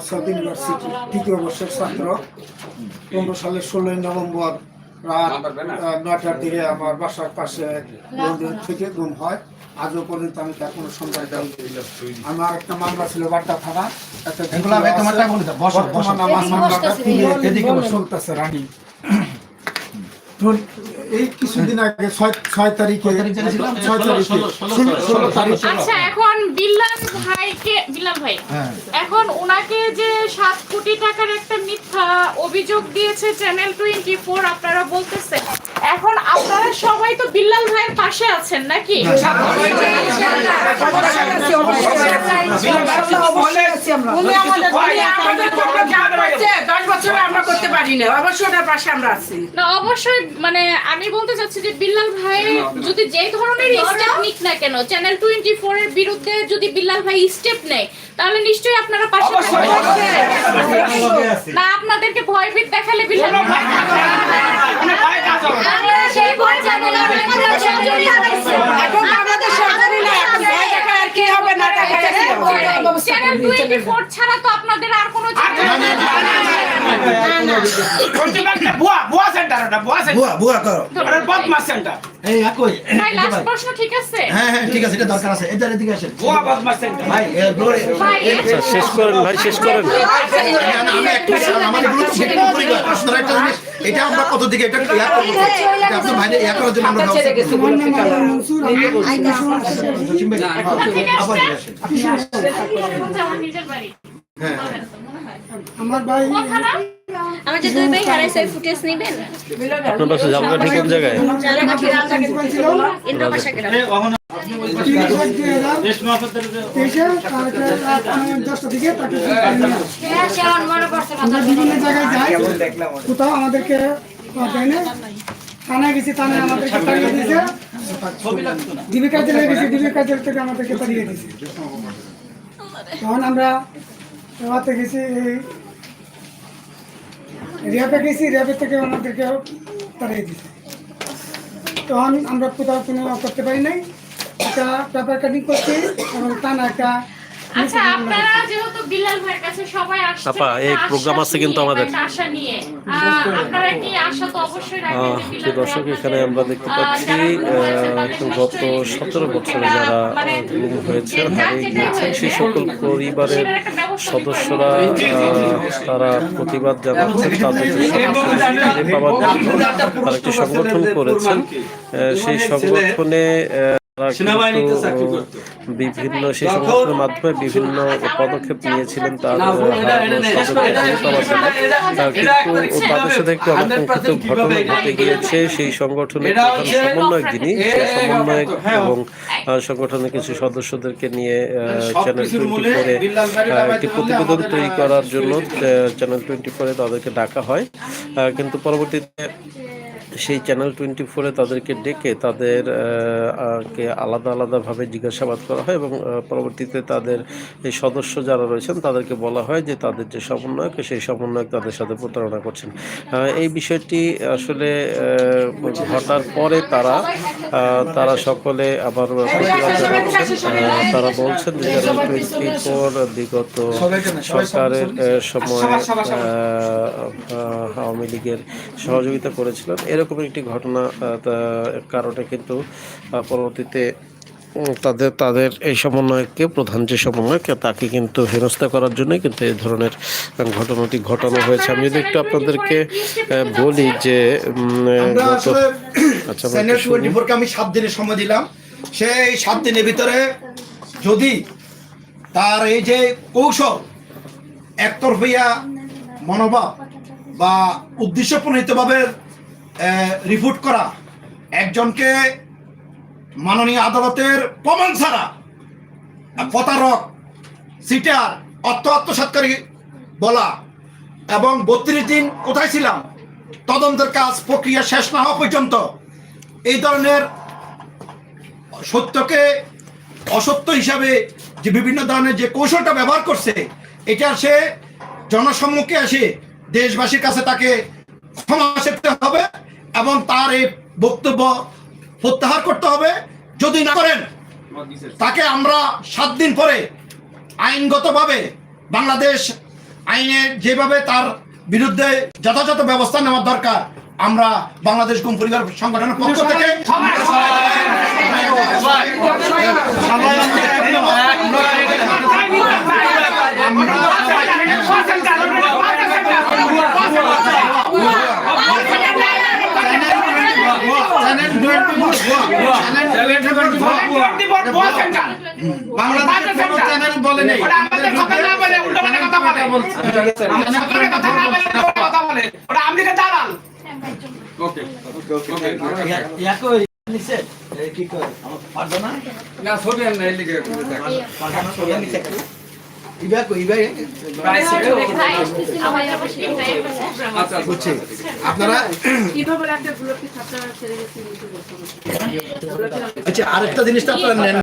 South university তৃতীয় বর্ষের ছাত্র। পনেরো সালের ষোলোই নভেম্বর রাত নয়টার দিকে আমার বাসার পাশে লন্ডন থেকে গুম হয়। আজও পর্যন্ত আমি তার কোনো সন্ধান পাইনি। আমার একটা মামলা ছিল বাড্ডা থানা। একটা। বর্তমান আমার মামলাটা। চলতেছে রানী। এই কিছুদিন আগে ছয় ছয় তারিখে? ছয় তারিখে ষোলো, তারিখ। আচ্ছা এখন বিল্লাল ভাইকে বিল্লাল ভাই হ্যাঁ। এখন ওনাকে যে সাত কোটি টাকার একটা মিথ্যা অভিযোগ দিয়েছে চ্যানেল টোয়েন্টি ফোর আপনারা বলতেছেন। এখন আপনারা সবাই তো বিল্লাল ভাইয়ের পাশে আছেন নাকি? উনি আমাদের উনি আমাদের জন্য যা করছে, দশ বছরে আমরা করতে পারি না। অবশ্যই ওনার পাশে আমরা আছি। না অবশ্যই মানে আমি বলতে চাচ্ছি যে বিল্লাল ভাই যদি যে ধরনের স্টেপ নিক না কেন চ্যানেল টোয়েন্টি ফোর এর বিরুদ্ধে যদি বিল্লাল ভাই স্টেপ নেয় তাহলে নিশ্চয়ই আপনারা পাশে থাকবেন। না আপনাদেরকে ভয় ভীত দেখালে বিল্লাল ভাই। সেই ভয় এখন আমাদের সরকারি না এখন ভয় দেখায় আর কি হবে না দেখায় আর কি হবে? চ্যানেল টোয়েন্টি ফোর ছাড়া তো আপনাদের আর কোনো বুয়া বুয়া সেন্টার ওটা বুয়া সেন্টার বুয়া বুয়া করো ওটা বদমাস সেন্টার এই একই ভাই লাস্ট প্রশ্ন ঠিক আছে হ্যাঁ হ্যাঁ ঠিক আছে এটা দরকার আছে এদের এদিকে আসেন বুয়া বদমাস সেন্টার ভাই এ, glory। শেষ করেন ভাই শেষ করেন আমি একটু আমাদের গ্রুপ সেটিং পরিবার আপনারা একটা জিনিস এটা আমরা কত দিকে এটা ক্লিয়ার করব এটা আপনি ইয়া করার জন্য আমরা ব্যবস্থা। আমার হ্যাঁ। যে দুই ভাই হারাইছে ফুটেজ নিবেন? আপনার পাশে ঠিক কোন জায়গায়? বিভিন্ন জায়গায় যাই। কোথাও আমাদেরকে থানায় গেছি থানায় আমাদেরকে তাড়িয়ে দিয়েছে। জীবিকা জেলে গেছি জীবিকা জেল থেকে আমাদেরকে তাড়িয়ে দিয়েছে। তখন আমরা রেওয়াতে গেছি, এই রিয়াপে গেছি, রিয়াপে থেকে আমাদেরকে তাড়িয়ে দিয়েছে তখন আমরা কোথাও কোনো করতে পারি নাই। একটা পেপার কাটিং করছি এবং টানা একটা আচ্ছা আপনারা যেহেতু বিল্লাল ভাইয়ের কাছে সবাই আসছেন আপা, এই আশ্বাস আছে কিন্তু আমাদের। আশা নিয়ে আহ, আপনারা কি আশা তো অবশ্যই রাখবেন আহ, যে প্রিয় বিল্লাল দর্শক এখানে আমরা দেখতে পাচ্ছি গত নিশ্চয়ই সতেরো বছরে যারা মানে গুম হয়েছে হারিয়ে গিয়েছেন সেই সকল পরিবারের। সদস্যরা আহ, তারা প্রতিবাদ জানাচ্ছেন তাদের যে পাওয়ার জন্য তারা একটি সংগঠন করেছেন আহ, সেই সংগঠনে বিভিন্ন সেই সংগঠনের মাধ্যমে বিভিন্ন পদক্ষেপ নিয়েছিলেন তার কিন্তু তাদের সাথে একটু অনাকাঙ্ক্ষিত ঘটনা ঘটে গিয়েছে সেই সংগঠনের প্রধান সমন্বয়ক যিনি সমন্বয়ক এবং আহ, সংগঠনের কিছু সদস্যদেরকে নিয়ে চ্যানেল টোয়েন্টি ফোরে একটি প্রতিবেদন তৈরি করার জন্য চ্যানেল টোয়েন্টি ফোরে তাদেরকে ডাকা হয়। কিন্তু পরবর্তীতে সেই চ্যানেল টোয়েন্টি ফোরে তাদেরকে ডেকে তাদের কে আলাদা আলাদাভাবে জিজ্ঞাসাবাদ করা হয় এবং পরবর্তীতে তাদের এই সদস্য যারা রয়েছেন তাদেরকে বলা হয় যে তাদের যে সমন্বয়ক সেই সমন্বয়ক তাদের সাথে প্রতারণা করছেন। এই বিষয়টি আসলে ঘটার পরে তারা তারা সকলে আবার তারা বলছেন যে বিগত সরকারের সময় আওয়ামী লীগের সহযোগিতা করেছিলেন এরকম একটি ঘটনা কারণে কিন্তু পরবর্তীতে তাদের তাদের এই সমন্বয়ককে প্রধান যে সমন্বয়ক তাকে কিন্তু হেনস্থা করার জন্য কিন্তু এই ধরনের ঘটনাটি ঘটানো হয়েছে। আমি যদি একটু আপনাদেরকে বলি যে আচ্ছা, আমি সাত দিনের সময় দিলাম। সেই সাত দিনের ভিতরে যদি তার এই যে কৌশল একতরফিয়া মনোভাব বা উদ্দেশ্য রিপোর্ট করা একজনকে মাননীয় আদালতের প্রমাণ ছাড়া প্রতারক, সিটার, অর্থ আত্মসাৎকারী বলা এবং বত্রিশ দিন কোথায় ছিলাম, তদন্তের কাজ প্রক্রিয়া শেষ না হওয়া পর্যন্ত এই ধরনের সত্যকে অসত্য হিসাবে যে বিভিন্ন ধরনের যে কৌশলটা ব্যবহার করছে, এটা সে জনসম্মুখে এসে দেশবাসীর কাছে তাকে ক্ষমা চেতে হবে এবং তার এই বক্তব্য প্রত্যাহার করতে হবে। যদি না করেন, তাকে আমরা সাত দিন পরে আইনগতভাবে বাংলাদেশ আইনে যেভাবে তার বিরুদ্ধে যথাযথ ব্যবস্থা নেওয়ার দরকার আমরা বাংলাদেশ গুম পরিবার সংগঠনের পক্ষ থেকে কথা বলে ওটা আমেরিকা দালাল আপনারা আচ্ছা আরেকটা জিনিসটা আপনারা নেন